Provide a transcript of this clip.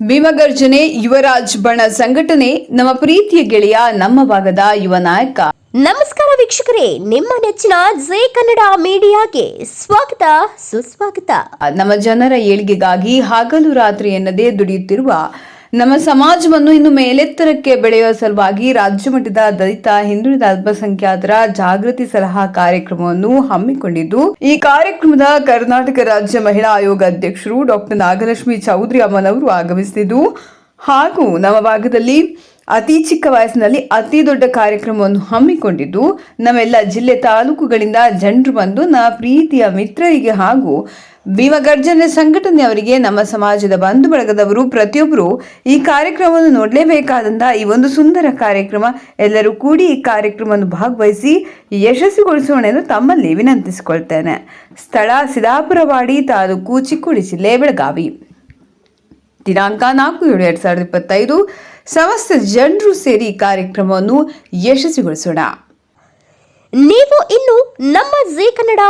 ಭೀಮಗರ್ಜನೆ ಯುವರಾಜ್ ಬಣ ಸಂಘಟನೆ ನಮ್ಮ ಪ್ರೀತಿಯ ಗೆಳೆಯ ನಮ್ಮ ಭಾಗದ ಯುವ ನಾಯಕ. ನಮಸ್ಕಾರ ವೀಕ್ಷಕರೇ ನಿಮ್ಮ ನೆಚ್ಚಿನ ಜೆ ಕನ್ನಡ ಮೀಡಿಯಾಗೆ ಸ್ವಾಗತ ಸುಸ್ವಾಗತ. ನಮ್ಮ ಜನರ ಏಳಿಗೆಗಾಗಿ ಹಗಲು ರಾತ್ರಿ ಎನ್ನದೇ ದುಡಿಯುತ್ತಿರುವ ನಮ್ಮ ಸಮಾಜವನ್ನು ಇನ್ನು ಮೇಲೆತ್ತರಕ್ಕೆ ಬೆಳೆಯುವ ಸಲುವಾಗಿ ರಾಜ್ಯ ಮಟ್ಟದ ದಲಿತ, ಹಿಂದುಳಿದ ಅಲ್ಪಸಂಖ್ಯಾತರ ಜಾಗೃತಿ ಸಲಹಾ ಕಾರ್ಯಕ್ರಮವನ್ನು ಹಮ್ಮಿಕೊಂಡಿದ್ದು, ಈ ಕಾರ್ಯಕ್ರಮದ ಕರ್ನಾಟಕ ರಾಜ್ಯ ಮಹಿಳಾ ಆಯೋಗ ಅಧ್ಯಕ್ಷರು ಡಾಕ್ಟರ್ ನಾಗಲಕ್ಷ್ಮಿ ಚೌಧರಿ ಅಮ್ಮನವರು ಆಗಮಿಸಿದ್ದು ಹಾಗೂ ನಮ್ಮ ಭಾಗದಲ್ಲಿ ಅತಿ ಚಿಕ್ಕ ವಯಸ್ಸಿನಲ್ಲಿ ಅತಿ ದೊಡ್ಡ ಕಾರ್ಯಕ್ರಮವನ್ನು ಹಮ್ಮಿಕೊಂಡಿದ್ದು, ನಮ್ಮೆಲ್ಲ ಜಿಲ್ಲೆ ತಾಲೂಕುಗಳಿಂದ ಜನರು ಬಂದು ನಮ್ಮ ಪ್ರೀತಿಯ ಮಿತ್ರರಿಗೆ ಹಾಗೂ ಭೀಮಗರ್ಜನೆ ಸಂಘಟನೆಯವರಿಗೆ ನಮ್ಮ ಸಮಾಜದ ಬಂಧು ಬಳಗದವರು ಪ್ರತಿಯೊಬ್ಬರು ಈ ಕಾರ್ಯಕ್ರಮವನ್ನು ನೋಡಲೇಬೇಕಾದಂತಹ ಈ ಒಂದು ಸುಂದರ ಕಾರ್ಯಕ್ರಮ. ಎಲ್ಲರೂ ಕೂಡಿ ಈ ಕಾರ್ಯಕ್ರಮವನ್ನು ಭಾಗವಹಿಸಿ ಯಶಸ್ವಿಗೊಳಿಸೋಣ ಎಂದು ತಮ್ಮಲ್ಲಿ ವಿನಂತಿಸಿಕೊಳ್ತೇನೆ. ಸ್ಥಳ ಸಿದಾಪುರವಾಡಿ ತಾಲೂಕು ಚಿಕ್ಕೋಡಿ ಜಿಲ್ಲೆ ಬೆಳಗಾವಿ. ದಿನಾಂಕ ನಾಲ್ಕು ಏಳು ಎರಡ್ ಸಾವಿರದ ಇಪ್ಪತ್ತೈದು, ಸಮಸ್ತ ಜನರು ಸೇರಿ ಕಾರ್ಯಕ್ರಮವನ್ನು ಯಶಸ್ವಿಗೊಳಿಸೋಣ. ನೀವು ಇನ್ನು ನಮ್ಮ ಜೀ ಕನ್ನಡ